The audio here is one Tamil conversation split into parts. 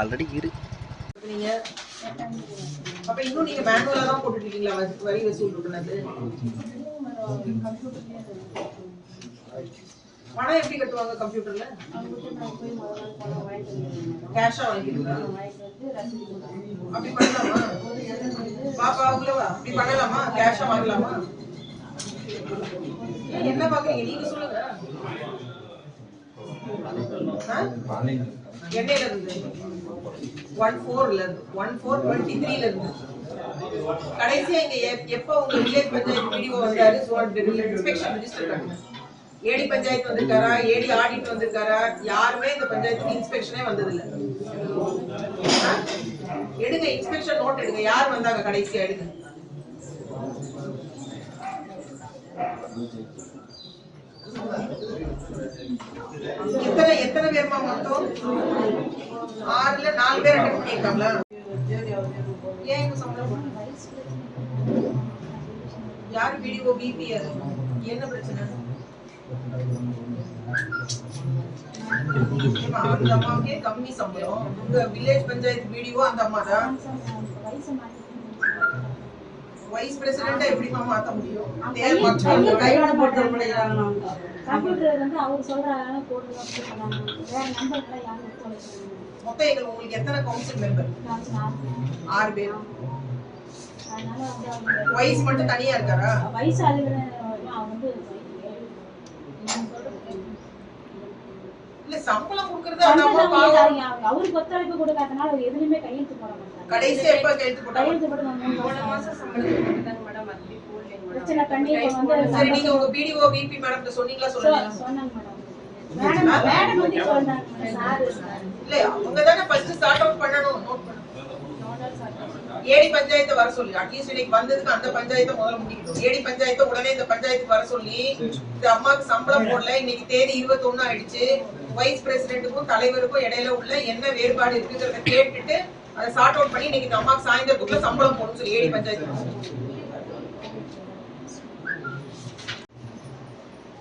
ஆல்ரெடி இரு. அப்ப இன்னும் நீங்க மேனுவலா தான் போட்டுட்டு இருக்கீங்களா வரி- வசூல் பண்ணது பணம் எப்படி கட்டுவாங்க கம்ப்யூட்டர்ல? கேஷா வாங்கிக்கிறீங்களா அப்படி பண்ணலாமா? பாப்பா அவ்வளவா? அப்படி பண்ணலாமா? கேஷா வாங்கலாமா? ஏன் என்ன பாக்குறீங்க? நீங்க சொல்லுங்க. ஆ? இருந்து ஒன் ஃபோர்ல இருந்து. ஒன் ஃபோர் டுவெண்ட்டி த்ரீல இருந்து. கடைசியா இங்க எப்போ உங்க வில்லேஜ் பஞ்சாயத்து பிடிஓ வந்தாரு? இன்ஸ்பெக்ஷன் ரெஜிஸ்டர் காட்டுங்க ஏடி பஞ்சாயத்து வந்திருக்காரா? ஏடி ஆடிட் வந்திருக்காரா? யாருமே இந்த பஞ்சாயத்துக்கு இன்ஸ்பெக்ஷனே வந்தது எடுங்க இன்ஸ்பெக்ஷன் நோட் எடுங்க. யார் வந்தாங்க? கடைசியா எடுங்க. எத்தனை எத்தனை பேர்மா மொத்தம்? ஆறுல நாலு பேர் அட்டன் பண்ணிருக்காங்களா ஏன் இப்ப சம்பளம் யாரு பிடிஓ பிபி என்ன பிரச்சனை? அந்த அம்மாவுக்கே கம்மி சம்பளம். உங்க வில்லேஜ் பஞ்சாயத்து பிடிஓ அந்த அம்மா தான் வைஸ் பிரசிடென்ட்டா எப்படிமா மாத்த முடியும்? தேர் மக்கள் கையோட போட்டு முடியாது கம்ப்யூட்டர் வந்து அவர் சொல்றாங்க போடுறது அப்படி சொன்னாங்க. வேற நம்பர்லாம் யாரும் மொத்தம் உங்களுக்கு எத்தனை கவுன்சில் மெம்பர் ஆறு பேர். அதனால அவங்க வைஸ் மட்டும் தனியா இருக்காரா? வயசு ஆளுங்க நான் வந்து நீங்க சொல்றது கேட்கணும். இல்ல சம்பளம் கொடுக்கறது அவருக்கு ஒத்துழைப்பு கொடுக்காதனால அவர் எதுலயுமே கையெழுத்து போட மாட்டாங்க கடைசியா எப்ப கையெழுத்து கையெழுத்து போட்டு மூணு போன மாசம் சம்பளம் போட்டுட்டாங்க மேடம் மந்த்லி போடலைங்க பிரச்சனை பண்ணி இப்ப வந்து சரி நீங்க உங்க பிடிஓ பிபி மேடம் சொன்னீங்களா சொல்லுங்க சொ- சொன்னாங்க மேடம் மேடம் மேடம் வந்து சொன்னாங்க சாரு இல்ல அவங்க தானே ஃபர்ஸ்ட் ஸ்டார்ட் அவுட் பண்ணணும். நோட் பண்ணணும் ஏடி பஞ்சாயத்தை வர சொல்லி. அட்லீஸ்ட் இன்னைக்கு வந்ததுக்கு அந்த பஞ்சாயத்தை முதல்ல முடிக்கணும் ஏடி பஞ்சாயத்தை உடனே இந்த பஞ்சாயத்துக்கு வர சொல்லி இந்த அம்மாவுக்கு சம்பளம் போடல. இன்னைக்கு தேதி இருபத்தொன்னு ஆயிடுச்சு. வைஸ் பிரசிடென்ட்டுக்கும் தலைவருக்கும் இடையில உள்ள என்ன வேறுபாடு இருக்குங்கிறத கேட்டுட்டு அதை சார்ட் அவுட் பண்ணி இன்னைக்கு இந்த அம்மாவுக்கு சாயந்தரத்துக்குள்ள சம்பளம் போடணும் சொல்லி ஏடி பஞ்சாயத்து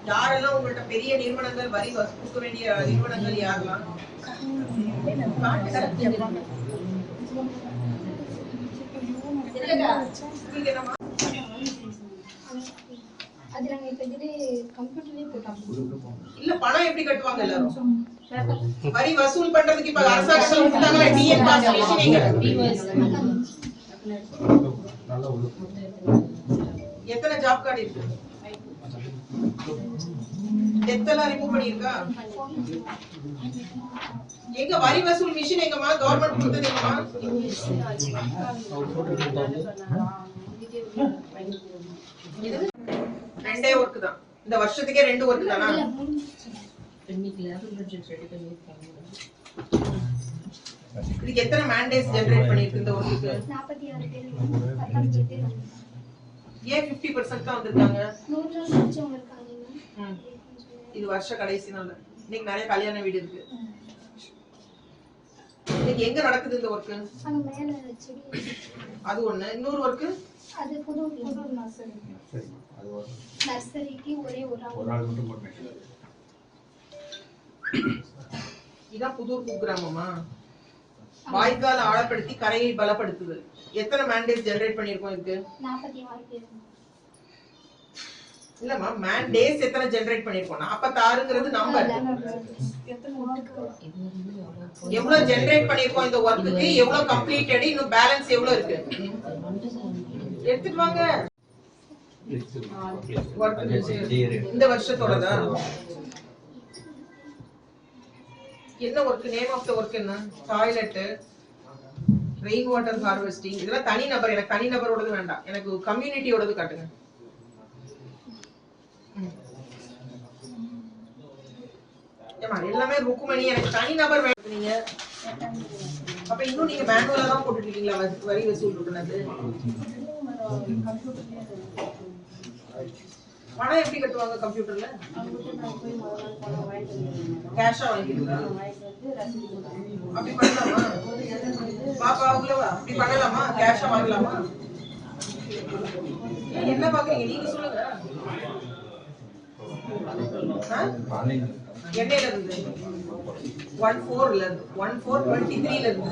யாரெல்லாம் உங்கள்ட்ட பெரிய நிறுவனங்கள் வரி கொடுக்க வேண்டிய நிறுவனங்கள் யாரெல்லாம்? அது நாங்க இப்ப இதுல கம்ப்யூட்டர்லயே போட்டோம் இல்ல பணம் எப்படி கட்டுவாங்க எல்லாரும்? வரி வசூல் பண்றதுக்கு இப்ப அரசாங்கம் கொடுத்தாங்களா டிஎன் பாஸ் மிஷினிங்க எத்தனை ஜாப் கார்டு இருக்கு? டெத் எல்லாம் ரிமூவ் பண்ணிருக்கா எங்க வரி வசூல் மிஷின் எங்கம்மா? கவர்மெண்ட் கொடுத்தது எங்கம்மா? ரெண்டே ஒர்க் தான். இந்த வருஷத்துக்கே ரெண்டு ஒர்க் தானா? இதுக்கு எத்தனை மேண்டேட்ஸ் ஜெனரேட் பண்ணிருக்கு இந்த ஒர்க்குக்கு ஏன் 50% பர்சன்ட் தான் வந்திருக்காங்க. இது வருஷ கடைசி நாள். இன்னைக்கு நிறைய கல்யாண வீடு இருக்கு. இன்னைக்கு எங்க நடக்குது இந்த ஒர்க் அங்க மேல செடி. அது ஒண்ணு. இன்னொரு ஒர்க் அது புது புது நர்சரி. நர்சரிக்கு ஒரே ஒரு ஆள். இதான் புதூர் குக்கிராமமா வாய்க்கால் ஆழப்படுத்தி கரையை பலப்படுத்துது. எத்தனை மேண்டேட் ஜெனரேட் பண்ணிருக்கோம் இதுக்கு? நாற்பத்தி ஆறு பேர். இல்லம்மா மேண்டேஸ் எத்தனை ஜெனரேட் பண்ணிருக்கோம் நாற்பத்தாறுங்கிறது நம்பர் எவ்வளவு ஜெனரேட் பண்ணிருக்கோம் இந்த ஒர்க்குக்கு எவ்வளவு கம்ப்ளீட்டட் இன்னும் பேலன்ஸ் எவ்வளவு இருக்கு? எடுத்துட்டு வாங்க. இந்த வருஷத்தோடதா? என்ன work name of the work என்ன? டாய்லெட் ரெயின் வாட்டர் ஹார்வெஸ்டிங் இதெல்லாம் தனி நபர் எனக்கு தனி நபரோடது வேண்டாம். எனக்கு கம்யூனிட்டியோடது காட்டுங்க. எல்லாமே ருக்குமணி எனக்கு தனி நபர் வேணும் நீங்க. அப்ப இன்னும் நீங்க மேனுவலா தான் போட்டுட்டு இருக்கீங்களா? வரி- வரி வசூல் பண்ணது பணம் எப்படி கட்டுவாங்க கம்ப்யூட்டர்ல கேஷா வாங்கிக்கலாம் அப்படி பண்ணலாமா? பாப்பா அப்படி பண்ணலாமா? கேஷா வாங்கலாமா? என்ன பாக்குறீங்க? நீங்க சொல்லுங்க. எண்ணெயில இருந்து ஒன் ஃபோர்ல இருந்து. ஒன் ஃபோர் டுவெண்ட்டி த்ரீல இருந்து.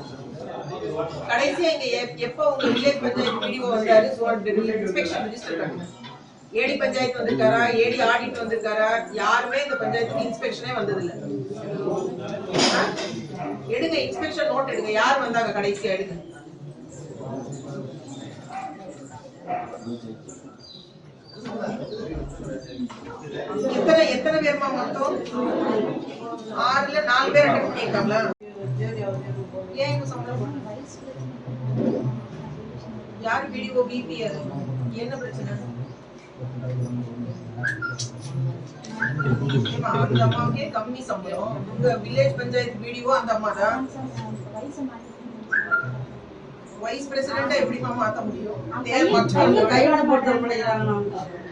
கடைசியா இங்க எப்- எப்ப உங்க வில்லேஜ் பஞ்சாயத்து பிடிஓ வந்தாரு? இன்ஸ்பெக்ஷன் ரிஜிஸ்டர் பண்ணுங்க. ஏடி பஞ்சாயத்து வந்திருக்காரா? ஏடி ஆடிட் வந்திருக்காரா? யாருமே இந்த பஞ்சாயத்துக்கு இன்ஸ்பெக்ஷனே வந்தது இல்ல எடுங்க இன்ஸ்பெக்ஷன் நோட் எடுங்க. யார் வந்தாங்க? கடைசியா எடுங்க. எத்தனை எத்தனை பேர்மா மொத்தம்? ஆறுல நாலு பேர் அட்டன் பண்ணியிருக்காங்களா? ஏன் சம்பளம் பிடிஓ பிபி அது என்ன பிரச்சனை? அந்த அம்மாவுக்கே கம்மி சம்பளம். உங்க வில்லேஜ் பஞ்சாயத்து பிடிஓ அந்த அம்மா தான் வைஸ் பிரசிடென்டா எப்படிமா மாத்த முடியும்? அவங்க கையோட போட்டு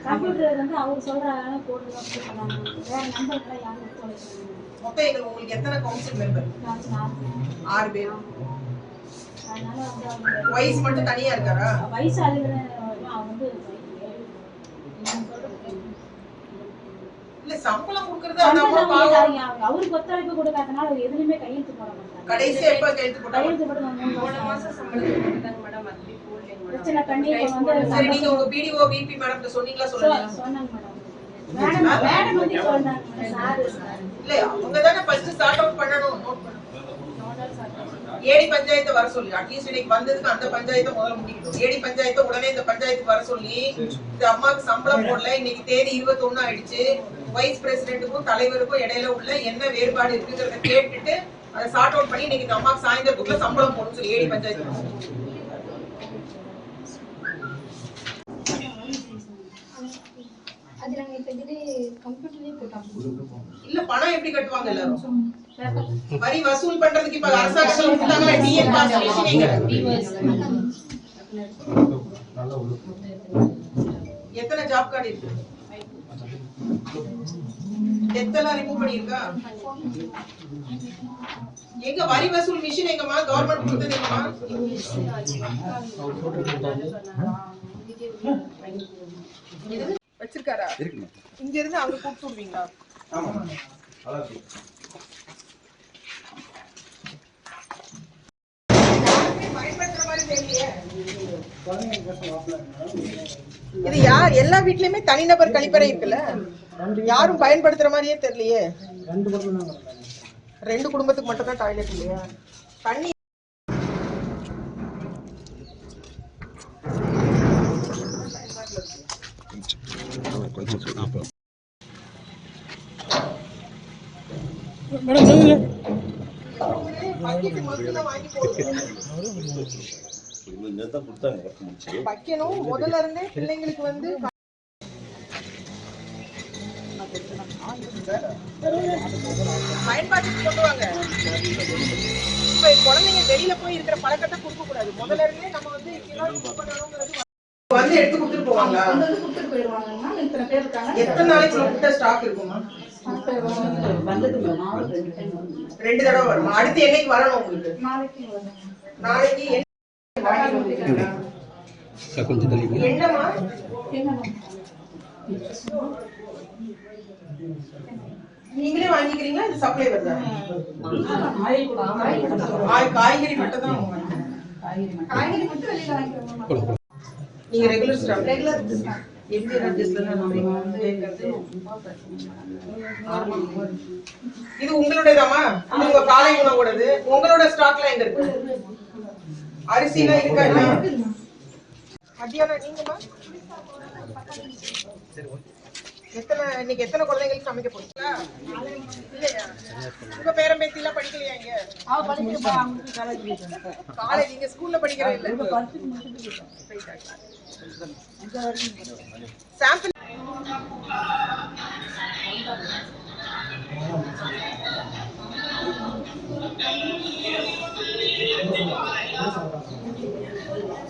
கம்ப்யூட்டர் வந்து அவர் சொல்றாங்க சொன்னாங்க வேற நம்பர்லாம் யாரும் எடுத்து வைக்கிறாங்க மொத்தம் எங்களுக்கு உங்களுக்கு எத்தனை கவுன்சில் மெம்பர் ஆறு பேர். வைஸ் மட்டும் தனியா இருக்காரா? வயசு வந்து. இல்ல சம்பளம் அவருக்கு ஒத்துழைப்பு கொடுக்காதனால அவர் எதுலயுமே கையெழுத்து போட மாட்டாங்க கடைசியா எப்ப கையெழுத்து மூணு மாசம். மேடம். பிரச்சனை பண்ணி வந்து சரி நீங்க உங்க பிடிஓ பிபி மேடம் சொன்னீங்களா? சொல்லல சொ- சொன்னாங்க மேடம். மேடம் மேடம் வந்து சொன்னாங்க. மேடம் சாரு இல்ல அவங்க தானே ஃபர்ஸ்ட் ஸ்டார்ட் அவுட் பண்ணணும். நோட் பண்ணணும். ஏடி பஞ்சாயத்தை வர சொல்லி. அட்லீஸ்ட் இன்னைக்கு வந்ததுக்கு அந்த பஞ்சாயத்தை முதல்ல முடிக்கணும். ஏடி பஞ்சாயத்தை உடனே இந்த பஞ்சாயத்துக்கு வர சொல்லி இந்த அம்மாவுக்கு சம்பளம் போடல. இன்னைக்கு தேதி இருபத்தொன்னு ஆயிடுச்சு. வைஸ் பிரசிடென்ட்டுக்கும் தலைவருக்கும் இடையில உள்ள என்ன வேறுபாடு இருக்குங்கிறத கேட்டுட்டு அதை சார்ட் அவுட் பண்ணி இன்னைக்கு இந்த அம்மாவுக்கு சாயந்தரத்துக்குள்ள சம்பளம் போடணும் சொல்லி ஏடி பஞ்சாயத்து இல்ல பணம் எப்படி கட்டுவாங்க எல்லாரும்? வரி வசூல் பண்றதுக்கு இப்ப அரசாங்கத்துல விட்டாங்களா டிஎன் பாஸ் மிஷினிங்க எத்தனை ஜாப் கார்டு இருக்கு? எத்தெல்லாம் ரிமூவ் பண்ணிருக்கா எங்க வரி வசூல் மிஷின் எங்கம்மா? கவர்மெண்ட் கொடுத்தது எங்கம்மா? வச்சிருக்காரா? இங்க இருந்து அங்க கூப்பிட்டு விடுவீங்களா? பயன்படுத்துற மாதிரி தெரியலையே. இது யார்? எல்லா வீட்லயுமே தனிநபர் கழிப்பறை இருக்குல்ல? யாரும் பயன்படுத்துற மாதிரியே தெரியலையே. ரெண்டு குடும்பத்துக்கு மட்டும் தான் டாய்லெட் இல்லையா? தண்ணி மேடம் தான் கொடுத்தாங்க work முடிச்சு. வைக்கணும் முதல்ல இருந்தே பிள்ளைங்களுக்கு வந்து பயன்பாட்டுக்கு கொண்டு வாங்க இப்ப குழந்தைங்க வெளியில போய் இருக்கிற பழக்கத்தை கொடுக்க கூடாது முதல்ல இருந்தே நம்ம வந்து வந்து எடுத்து கொடுத்துட்டு போவாங்களா வந்து வந்து கொடுத்துட்டு போயிடுவாங்கன்னா இத்தனை பேர் இருக்காங்க எத்தனை நாளைக்கு ஸ்டாக் இருக்குமா ரெண்டு தடவை அடுத்து என்னைக்கு வரணும் உங்களுக்கு? நாளைக்கு என்னம்மா? நீங்களே வாங்கிக்கிறீங்களா? இது சப்ளை வருதா? காய்கறி மட்டும் தான். காய்கறி மட்டும் வெளியில வாங்கிக்கிறோம் நீங்க ரெகுலர் ஸ்டாஃப் ரெகுலர் கேட்கறது. இது உங்களுடையதாமா இது உங்க காலை உணவோடது. உங்களோட ஸ்டாக்ல எங்க இருக்கு? அரிசி எல்லாம் இருக்கா? மத்தியானம் நீங்கம்மா? எத்தனை இன்னைக்கு எத்தனை குழந்தைங்களுக்கு சமைக்க போறீங்களா? இல்லையா உங்க பேரன் பேத்தி எல்லாம் படிக்கலையா இங்க? காலேஜ் இங்க ஸ்கூல்ல படிக்கிறேன் இல்ல. சாம்பிள்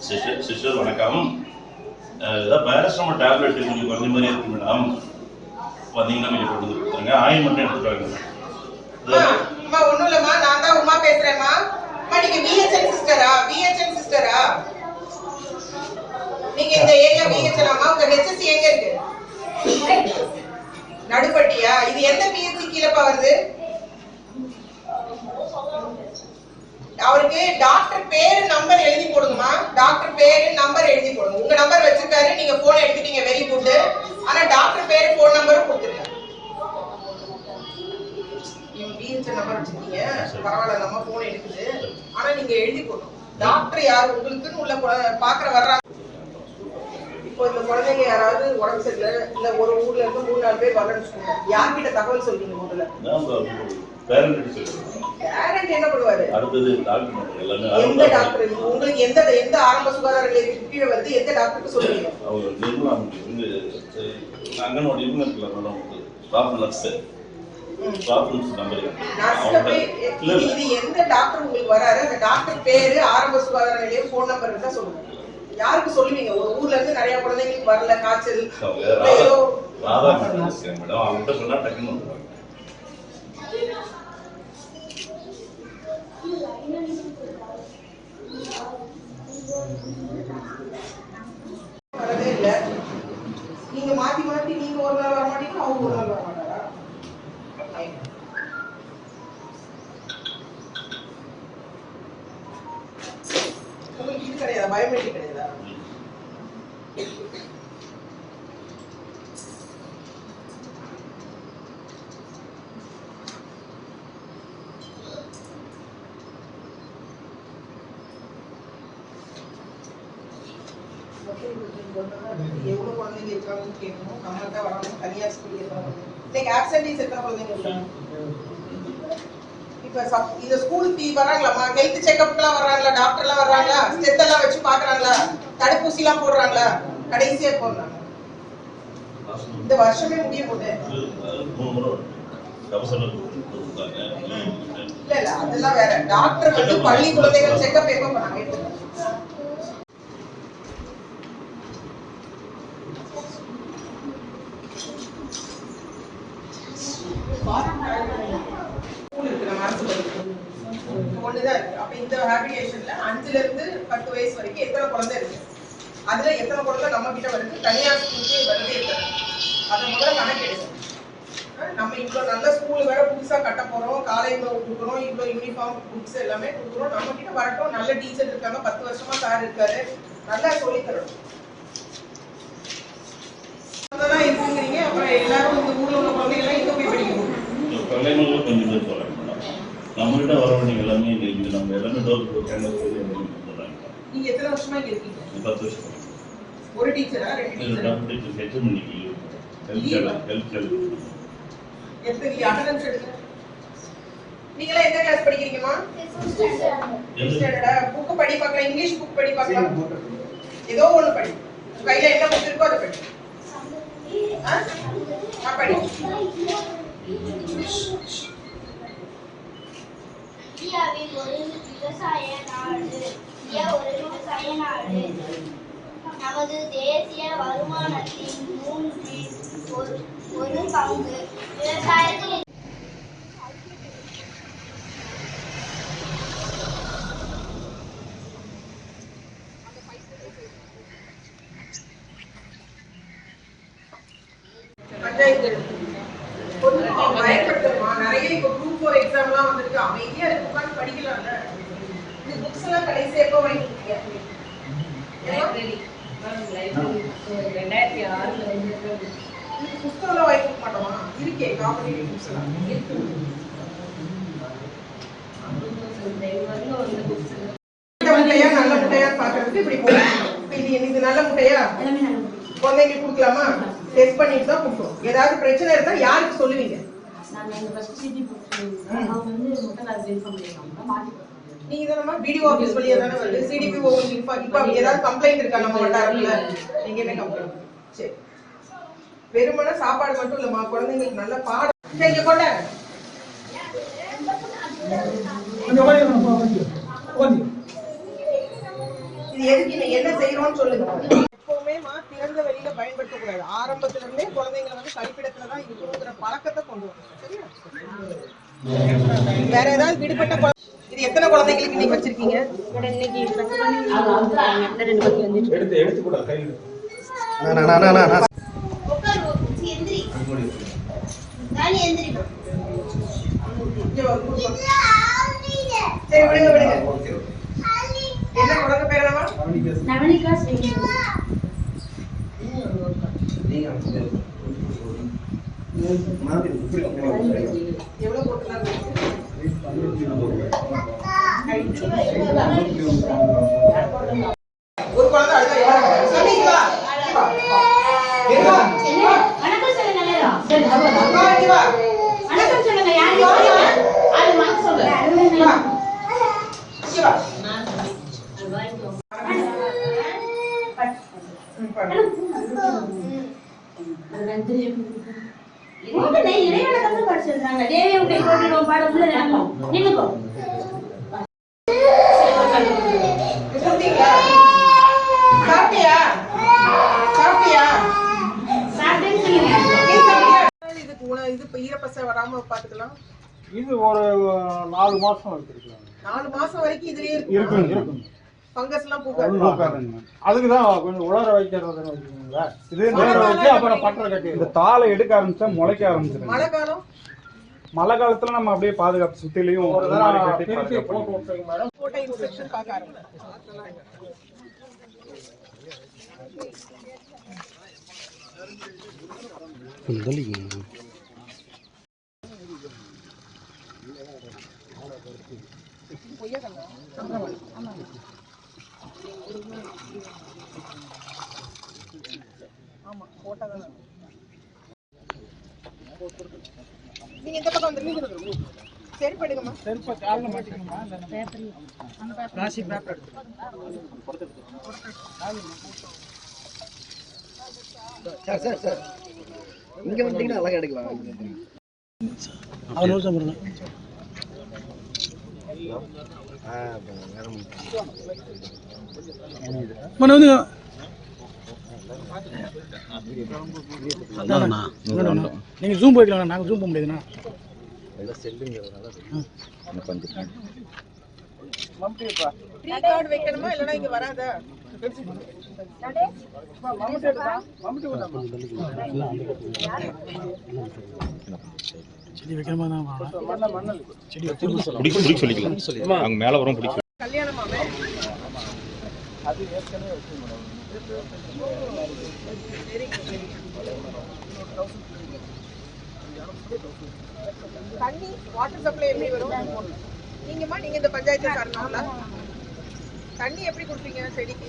சிஸ்டர் சிஸ்டர் வணக்கம். அஹ் ஏதாவது டேப்லெட் கொஞ்சம் குறைஞ்ச மாதிரி இருக்கு மேடம் வந்தீங்கன்னா கொஞ்சம் கொண்டு வந்து கொடுத்துருங்க. ஆயில் மட்டும் எடுத்துட்டு வாங்க. அம்மா, அம்மா ஒண்ணும் இல்லம்மா. நான் தான் உமா பேசுகிறேன்மா அம்மா நீங்க விஹெச்என் சிஸ்டரா விஹெச்என் சிஸ்டரா நீங்க இந்த ஏரியா விஹெச்என் அம்மா உங்க ஹெச்எஸ்சி எங்க இருக்கு? நடுப்பட்டியா? இது எந்த பிஎஸ்சி கீழப்பா வருது? அவருக்கு டாக்டர் பேரு நம்பர் எழுதி போடுங்கம்மா. டாக்டர் பேரு நம்பர் எழுதி போடுங்க. உங்க நம்பர் வச்சிருக்காரு நீங்க போன் எடுத்துட்டீங்க வெரி குட் ஆனா டாக்டர் பேரு போன் நம்பரும் கொடுத்துருங்க. பிஹெச் நம்பர் வச்சிருக்கீங்க. பரவாயில்ல நம்ம போன் எடுக்குது. ஆனா நீங்க எழுதி போடணும். டாக்டர் யார்? உங்களுக்குன்னு உள்ள பாக்குற வர்றாங்க இப்போ இந்த குழந்தைங்க யாராவது உடம்பு சரியில்லை இல்ல ஒரு ஊர்ல இருந்து மூணு நாலு பேர் வரணும்னு யார்கிட்ட தகவல் சொல்றீங்க முதல்ல? பேரண்ட் என்ன பண்ணுவாரு? அடுத்தது டாக்டர் எல்லாமே எந்த டாக்டர் உங்களுக்கு எந்த எந்த ஆரம்ப சுகாதார நிலையத்துக்கு கீழே வந்து எந்த டாக்டருக்கு சொல்லுவீங்க அவங்க நிர்மலா இவங்க இருக்கல மேடம் ஸ்டாஃப் நர்ஸ் இது இது எந்த டாக்டர் உங்களுக்கு வராரு? அந்த டாக்டர் பேரு ஆரம்ப சுகாதார நிலையம் போன் நம்பர் இருந்தா சொல்லுங்க. யாருக்கு சொல்லுவீங்க? ஒரு ஊர்ல இருந்து நிறைய குழந்தைங்களுக்கு வரல காய்ச்சல். ஏதோ மேடம். அவங்ககிட்ட சொன்னா டக்குன்னு வந்துருவாங்க வரதே இல்ல. நீங்க மாத்தி மாத்தி நீங்க ஒரு நாள் வர மாட்டீங்க அவங்க ஒரு நாள் வர மாட்டாரா? உங்களுக்கு இது கிடையாதா? பயோமெட்ரிக் கிடையாதா எவ்வளவு குழந்தைங்க இருக்காங்கன்னு கேட்கணும் நம்மள்ட்ட வராங்க தனியார் ஸ்கூல் இருக்காங்க இன்னைக்கு ஆப்சன்டீஸ் எத்தனை குழந்தைங்க இப்ப இந்த ஸ்கூல் ஃபீ வராங்களாமா ஹெல்த் செக்கப்க்குலாம் வர்றாங்களா டாக்டர்லாம் வர்றாங்களா ஸ்டெத் எல்லாம் வச்சு பாக்குறாங்களா தடுப்பூசி எல்லாம் போடுறாங்களா? கடைசியா போடுறாங்க. இந்த வருஷமே முடிய போகுது. இல்ல இல்ல அதெல்லாம் வேற. டாக்டர் வந்து பள்ளி குழந்தைகள் செக்கப் எப்ப பண்ணாங்க எடுத்துக்கோங்க. ஸ்கூல் இருக்கு நம்ம அரசு பள்ளி. ஒண்ணுதான் இருக்கு. அப்ப இந்த ஹேபிடேஷன்ல அஞ்சுல இருந்து பத்து வயசு வரைக்கும் எத்தனை குழந்தை இருக்கு? அதுல எத்தனை குழந்தை நம்ம கிட்ட வருது? தனியார் ஸ்கூலுக்கு வருதே இல்லை அதை முதல்ல கணக்கெடுங்க. நம்ம இவ்வளவு நல்ல ஸ்கூல் வேற புதுசா கட்ட போறோம். காலை கொடுக்குறோம் இவ்வளவு யூனிஃபார்ம் புக்ஸ் எல்லாமே கொடுக்குறோம் நம்ம கிட்ட வரட்டும். நல்ல டீச்சர் இருக்காங்க. பத்து வருஷமா சார் இருக்காரு. நல்லா சொல்லி தரணும் இருக்குங்கிறீங்க. அப்புறம் எல்லாரும் இந்த ஊர்ல உள்ள குழந்தைகள்லாம் இங்க போய் படிக்கணும்? கல்யாணங்களும் கொஞ்சம் பேர் போறாங்க மேடம் நம்மகிட்ட வர வேண்டிய எல்லாமே இங்க இங்க நம்ம எல்லாமே டோர் டோர் கேம்பஸ் சொல்றாங்க நீங்க எத்தனை வருஷமா இங்க இருக்கீங்க பத்து வருஷம் ஒரு டீச்சரா ரெண்டு டீச்சரா இன்னைக்கு ஹெல்த் கேர் ஹெல்த் கேர் எத்தனை அட்டெண்டன்ஸ் எடுங்க நீங்களாம் எந்த கிளாஸ் படிக்கிறீங்கம்மா புக் படி பார்க்கலாம் இங்கிலீஷ் புக் படி பார்க்கலாம் ஏதோ ஒண்ணு படி கையில என்ன புக் இருக்கோ அதை படி ஆ? ஆ, படி இந்தியாவில் ஒரு விவசாய நாடு இந்தியா ஒரு விவசாய நாடு. நமது தேசிய வருமானத்தின் மூன்றில் ஒரு ஒரு பங்கு விவசாயத்தில் பஞ்சாயத்து கொஞ்சம் பயப்படுத்துமா நிறைய இப்போ குரூப் ஃபோர் எக்ஸாம்லாம் வந்திருக்கு அமைதியா இருக்கு உட்காந்து படிக்கலாம்ல இந்த புக்ஸ் எல்லாம் கடைசி எப்போ வாங்கிட்டீங்க ரெண்டாயிரத்தி ஆறுல வந்து வாங்கி கொடுக்க மாட்டோமா? இருக்கே காம்படிட்டிவ் புக்ஸ் எல்லாம். முட்டையா நல்ல முட்டையா பாக்குறதுக்கு இப்படி இது இது நல்ல முட்டையா குழந்தைங்களுக்கு கொடுக்கலாமா? டெஸ்ட் பண்ணிட்டு தான் கொடுக்கணும் ஏதாவது பிரச்சனை இருந்தா யாருக்கு சொல்லுவீங்க? நாங்க இன்ஃபார்ம் தானே பிடிஓ ஆபீஸ் வழியா தானே வருது. சிடிபி இப்ப இப்ப ஏதாவது கம்ப்ளைண்ட் இருக்கா நம்ம வட்டாரத்துல நீங்க என்ன கம்ப்ளைண்ட் சரி. வெறுமனே சாப்பாடு மட்டும் இல்லம்மா குழந்தைங்களுக்கு நல்ல பாடம். சரி, இங்க கொண்டாங்க இது எதுக்கு என்ன செய்யறோம்னு சொல்லுங்க. எப்பவுமேமா திறந்த வெளியில பயன்படுத்த கூடாது ஆரம்பத்துல இருந்தே குழந்தைங்களை வந்து கழிப்பிடத்துல தான் இருக்கணுங்கிற பழக்கத்தை கொண்டு வரணும். சரியா? வேற ஏதாவது விடுபட்ட இது எத்தனை குழந்தைங்களுக்கு நீங்க வச்சிருக்கீங்க? எந்திரி ராணி கூப்பிடு. சரி விடுங்க விடுங்க என்ன குழந்தை பேர் என்னவா நவனிகா ஸ்ரீனிவாஸ் எவ்வளவு போட்டுருந்தாங்க ஒரு குழந்தை அழுதா எவ்வளவு சாமி, இங்க வா. இங்க வா. இங்க வா. வணக்கம் சொல்லுங்க எல்லாரும் சரி அவ இங்க வா, இங்க வா. வணக்கம் சொல்லுங்க யார் சொல்லுங்க அது மங்க சொல்லு இங்க வா. இங்க வா. ம், பாரு. இவங்க இறைவனை வந்து படிச்சிருக்காங்க தேவி உங்களை போட்டுடுவோம் பாட உள்ள நினைப்போம் நின்னுக்கோ சாப்பிட்டீங்களா? சாப்பிட்டியா? சாப்பிட்டியா? சாப்பிட்டேன்னு சொல்லுங்க நீ சாப்பிட்டியா? இதுக்கு உண- இது இப்ப ஈரப்பசை வராம பாத்துக்கலாம் இது ஒரு நாலு மாசம் நாலு மாசம் வரைக்கும் இதுலயே இருக்குங்க இருக்கும். பூக்காது அதுக்கு தான் கொஞ்சம் உலர வைக்கிறதுன்னு வச்சுக்கோங்களேன் இது வச்சு அப்புறம் பட்டரை கட்டி இந்த தாளை எடுக்க ஆரம்பிச்சா முளைக்க ஆரம்பிச்சிருங்க. மழை காலம் மழை காலத்துல நம்ம அப்படியே பாதுகாப்பு சுத்திலையும் ஒரு தடவை கட்டி போட்டு ஆமா போட்டதான் நீங்க இந்த பக்கம் வந்துருங்க சரி படுங்கம்மா செருப்பை காலில் மாட்டிக்கணுமா? இந்த ராசி பேப்பர் இங்க வந்தீங்கன்னா அழகா எடுக்கலாம் அது நிமிஷம் பாருங்க மன வந்து நீங்க ஜூம் போய்க்கலாம் நாங்க ஜூம் போக முடியாதுண்ணா. வைக்கணுமா இல்லனா இங்க வராதா? செடி வைக்கிற மாதிரி தான் செடி வச்சு பிடிக்க சொல்லிக்கலாம் அவங்க மேலே வரும் பிடிக்க கல்யாணமாமே. தண்ணி வாட்டர் சப்ளை எப்படி வரும்? நீங்கம்மா நீங்க இந்த பஞ்சாயத்து காரணம்ல தண்ணி எப்படி கொடுப்பீங்க செடிக்கு?